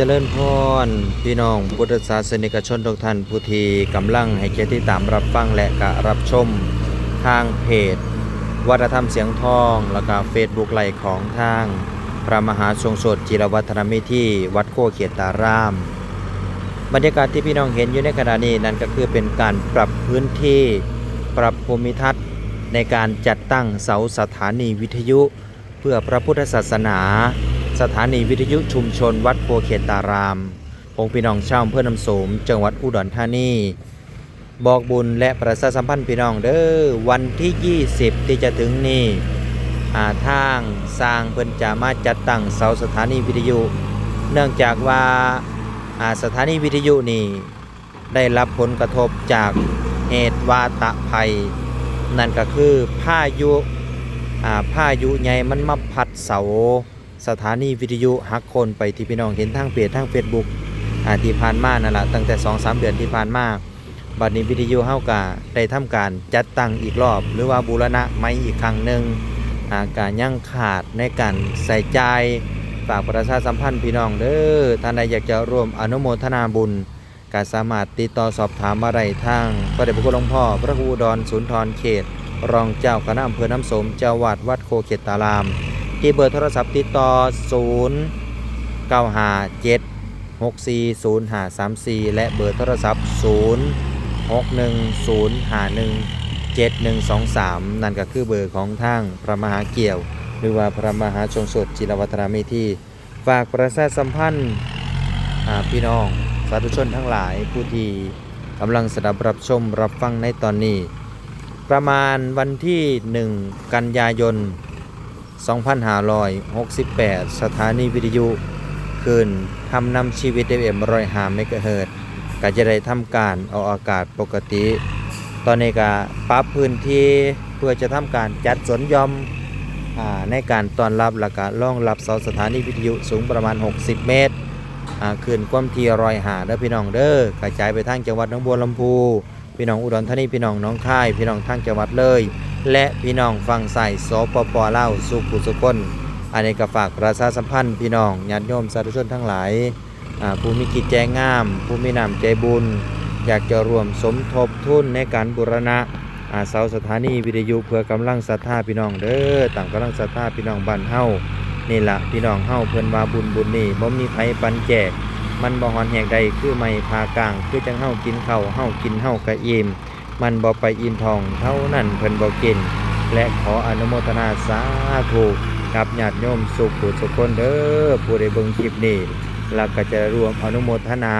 เจริญพรพี่น้องพุทธศาสนิกชนทุกท่านผู้ที่กำลังให้เกียรติติดตามรับฟังและกะรับชมทางเพจ วัฒนธรรมเสียงทอง แล้วก็เฟซบุ๊กไลฟ์ของทาง พระมหาทรงสดจิรวัฒนมิที่วัดโคเขียตาราม บรรยากาศที่พี่น้องเห็นอยู่ในขณะนี้นั่นก็คือเป็นการปรับพื้นที่ปรับภูมิทัศน์ในการจัดตั้งเสาสถานีวิทยุ เพื่อพระพุทธศาสนา สถานีวิทยุชุมชนวัดโพเขตารามองค์พี่น้องชาวอำเพื่อนำสมจังหวัดอุดรธานี บอกบุญและประชาสัมพันธ์พี่น้องเด้อวันที่ 20 ที่จะถึงนี้อาทางสร้างเพิ่นจะมาจัดตั้งเสาสถานีวิทยุ เนื่องจากว่าอาสถานีวิทยุนี่ได้รับผลกระทบจากเหตุวาตภัย นั่นก็คือพายุพายุใหญ่มันมาพัดเสา สถานีวิทยุหักโคนไปที่พี่น้องเห็นทางเพจทาง Facebook อ่าที่ผ่านมานั่นแหละตั้งแต่2-3เดือนที่ผ่านมาบัดนี้วิทยุเฮากะได้ทำการจัดตั้งอีกรอบ หรือว่าบูรณะใหม่อีกครั้งหนึ่งอาการยั่งขาดในการใส่ใจฝากประชาสัมพันธ์พี่น้องเด้อท่านใดอยากจะร่วมอนุโมทนาบุญก็สามารถติดต่อสอบถามอะไรทางพระเดชพระคุณหลวงพ่อ พระครูดอนสุนทรเขต รองเจ้าคณะอำเภอน้ำสมเจ้าวาดวัดโคเขตตาราม ที่เบอร์โทรศัพท์ติดต่อ 0 9 5 7 6 4 0 5 3 4 และเบอร์โทรศัพท์ 0 6 1 0 5 1 7 1 2 3 นั่นก็คือเบอร์ของทางพระมหาเกี่ยว หรือว่าพระมหาชงสดจิรวัฒนามิที่ฝากประชาสัมพันธ์พี่น้องสาธุชนทั้งหลายผู้ที่กำลังสดับรับชมรับฟังในตอนนี้ ประมาณวันที่ 1 กันยายน 2568 สถานีวิทยุคืนทำนำชีวิต FM รอยหาเมกะเฮิรตก็จะได้ทำการออกอากาศปกติ ตอนนี้ก็ปรับพื้นที่เพื่อจะทำการจัดสวนยอมอในการต้อนรับและก็รองรับเสาสถานีวิทยุสูงประมาณ 60 เมตรคืนความทีรอยหาเด้อพี่น้องเด้อกระจายไปทางจังหวัดหนองบัวลำพู พี่น้องอุดรธานีพี่น้องน้องค่าย พี่น้องทางจังหวัดเลย และพี่น้องฟังใส่สปปเล่าสุขุสุคนอันนี้ก็ฝากประชาสัมพันธ์พี่น้องญาติโยมสาธุชนทั้งหลายผู้มีกิจแจงาม ผู้มีน้ำใจบุญ อยากจะรวมสมทบทุนในการบูรณะอาเสาสถานีวิทยุเพื่อกำลังศรัทธาพี่น้องเด้อต่างกำลังศรัทธาพี่น้องบ้านเฮานี่ละพี่น้องเฮาเพิ่นว่าบุญบุญนี่บ่มีไผปันแจก มันบ่ฮอนแหกใดคือไม่พากลาง คือจังเฮากินเข้าเฮากินเฮากระอิ่ม มันบ่ไปอิ่มทองเท่านั้นเพิ่นบ่กิน และขออนุโมทนาสาธุกับญาติโยมสุขผู้สุขคนเด้อผู้ไดเบิ่งคลิปนี้แล้วก็จะรวมอนุโมทนา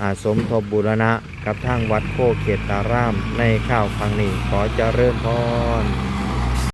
อาสมทบบุรณะกับทางวัดโคเขตตารามในข้าวครั้งนี้ขอเจริญพร